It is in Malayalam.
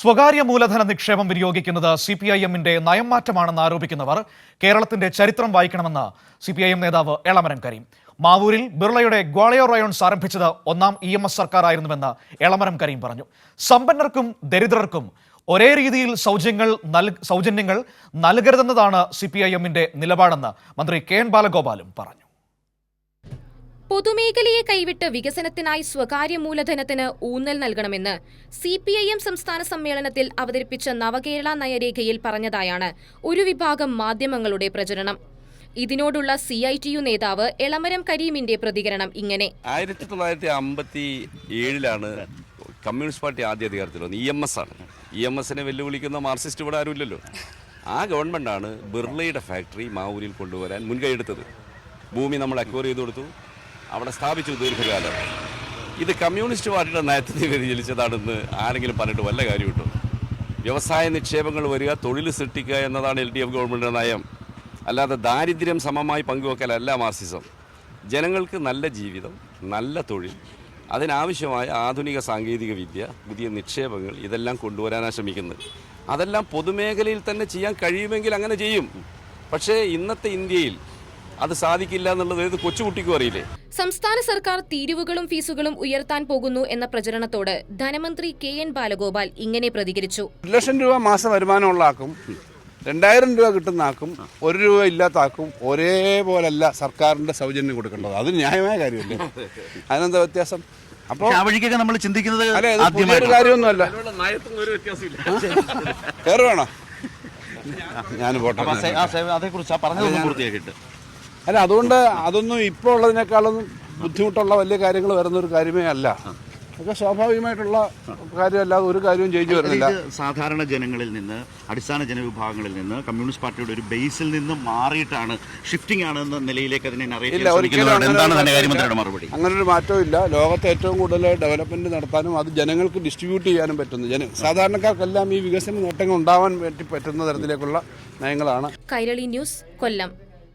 സ്വകാര്യ മൂലധന നിക്ഷേപം വിനിയോഗിക്കുന്നത് സി പി ഐ എമ്മിന്റെ നയംമാറ്റമാണെന്ന് ആരോപിക്കുന്നവർ കേരളത്തിന്റെ ചരിത്രം വായിക്കണമെന്ന് സി പി ഐ എം നേതാവ് എളമരം കരീം. മാവൂരിൽ ബിർളയുടെ ഗ്വാളിയോർ റയോൺസ് ആരംഭിച്ചത് ഒന്നാം ഇ എം എസ് സർക്കാരായിരുന്നുവെന്ന് എളമരം കരീം പറഞ്ഞു. സമ്പന്നർക്കും ദരിദ്രർക്കും ഒരേ രീതിയിൽ സൗജന്യങ്ങൾ സൗജന്യങ്ങൾ നൽകരുതെന്നതാണ് സി പി ഐ എമ്മിന്റെ നിലപാടെന്ന് മന്ത്രി കെ എൻ ബാലഗോപാലും പറഞ്ഞു. പൊതുമേഖലയെ കൈവിട്ട് വികസനത്തിനായി സ്വകാര്യ മൂലധനത്തിന് ഊന്നൽ നൽകണമെന്ന് സി പി ഐ എം സംസ്ഥാന സമ്മേളനത്തിൽ അവതരിപ്പിച്ച നവകേരള നയരേഖയിൽ പറഞ്ഞതായാണ് ഒരു വിഭാഗം മാധ്യമങ്ങളുടെ പ്രചരണം. ഇതിനോടുള്ള സി ഐ ടി യു നേതാവ് എളമരം കരീമിന്റെ പ്രതികരണം ഇങ്ങനെ. ആയിരത്തി തൊള്ളായിരത്തി അമ്പത്തി ഏഴിലാണ് കമ്മ്യൂണിസ്റ്റ് പാർട്ടി ആദ്യ അധികാരത്തിൽ വന്നത്. ഇ എം എസ് ആണ്. ഇ എം എസിനെ വെല്ലുവിളിക്കുന്ന മാർക്സിസ്റ്റ് ഇവിടെ ആരുമില്ലല്ലോ. ആ ഗവൺമെന്റാണ് ബിർളയുടെ ഫാക്ടറി മാവൂരിൽ കൊണ്ടുവരാൻ മുൻകൈ എടുത്തത്. ഭൂമി നമ്മൾ അക്വയർ ചെയ്ത് കൊടുത്തു. അവിടെ സ്ഥാപിച്ചു ദീർഘകാലം. ഇത് കമ്മ്യൂണിസ്റ്റ് പാർട്ടിയുടെ നയത്തിന് വ്യതിചലിച്ചതാണെന്ന് ആരെങ്കിലും പറഞ്ഞിട്ട് വല്ല കാര്യമുണ്ടോ? വ്യവസായ നിക്ഷേപങ്ങൾ വരിക തൊഴിൽ സൃഷ്ടിക്കുക എന്നതാണ് എൽ ഡി എഫ് ഗവൺമെന്റിന്റെ നയം. അല്ലാതെ ദാരിദ്ര്യം സമമായി പങ്കുവെക്കലല്ല മാർസിസം ജനങ്ങൾക്ക് നല്ല ജീവിതം നല്ല തൊഴിൽ അതിനാവശ്യമായ ആധുനിക സാങ്കേതിക വിദ്യ പുതിയ നിക്ഷേപങ്ങൾ ഇതെല്ലാം കൊണ്ടുവരാനാണ് ശ്രമിക്കുന്നത്. അതെല്ലാം പൊതുമേഖലയിൽ തന്നെ ചെയ്യാൻ കഴിയുമെങ്കിൽ അങ്ങനെ ചെയ്യും. പക്ഷേ ഇന്നത്തെ ഇന്ത്യയിൽ അത് സാധിക്കില്ല എന്നുള്ളത് ഏത് കൊച്ചുകുട്ടിക്കും അറിയില്ലേ സംസ്ഥാന സർക്കാർ തീരുവകളും ഫീസുകളും ഉയർത്താൻ പോകുന്നു എന്ന പ്രചരണത്തോട് ധനമന്ത്രി കെ എൻ ബാലഗോപാൽ ഇങ്ങനെ പ്രതികരിച്ചു ഒരു ലക്ഷം രൂപ മാസം വരുമാനമുള്ള ആക്കും രണ്ടായിരം രൂപ കിട്ടുന്ന ആക്കും ഒരു രൂപ ഇല്ലാത്ത ആക്കും ഒരേപോലല്ല സർക്കാരിന്റെ സൗജന്യം കൊടുക്കേണ്ടത് അത് ന്യായമായ കാര്യമല്ലേ അതിനെന്താ വ്യത്യാസം അപ്പോൾ ആ വഴിക്കൊക്കെ നമ്മൾ ചിന്തിക്കുന്നത് കാര്യമൊന്നുമല്ല കയറുവാണോ ഞാൻ പോട്ടെ അതേക്കുറിച്ച് ആ പറഞ്ഞതൊന്ന് പൂർത്തിയാക്കിയിട്ട് അല്ല അതുകൊണ്ട് അതൊന്നും ഇപ്പോൾ ഉള്ളതിനേക്കാളും ബുദ്ധിമുട്ടുള്ള വലിയ കാര്യങ്ങൾ വരുന്ന ഒരു കാര്യമേ അല്ല. അതൊക്കെ സ്വാഭാവികമായിട്ടുള്ള കാര്യമല്ലാതെ ഒരു കാര്യവും ചേഞ്ച് വരുന്നില്ല. ഇത് സാധാരണ ജനങ്ങളിൽ നിന്ന് അടിസ്ഥാന ജനവിഭാഗങ്ങളിൽ നിന്ന് കമ്മ്യൂണിസ്റ്റ് പാർട്ടിയുടെ ഒരു ബേസിൽ നിന്ന് മാറിയിട്ടാണ് ഷിഫ്റ്റിംഗ് ആണെന്ന എന്ന നിലയിലേക്ക് അതിനെ മറുപടി അങ്ങനെ ഒരു മാറ്റവും ഇല്ല. ലോകത്തെ ഏറ്റവും കൂടുതൽ ഡെവലപ്മെന്റ് നടത്താനും അത് ജനങ്ങൾക്ക് ഡിസ്ട്രിബ്യൂട്ട് ചെയ്യാനും പറ്റുന്നു. ജന സാധാരണക്കാർക്കെല്ലാം ഈ വികസന നേട്ടങ്ങൾ ഉണ്ടാവാൻ വേണ്ടി പറ്റുന്ന തരത്തിലേക്കുള്ള നയങ്ങളാണ്. കൈരളി ന്യൂസ് കൊല്ലം.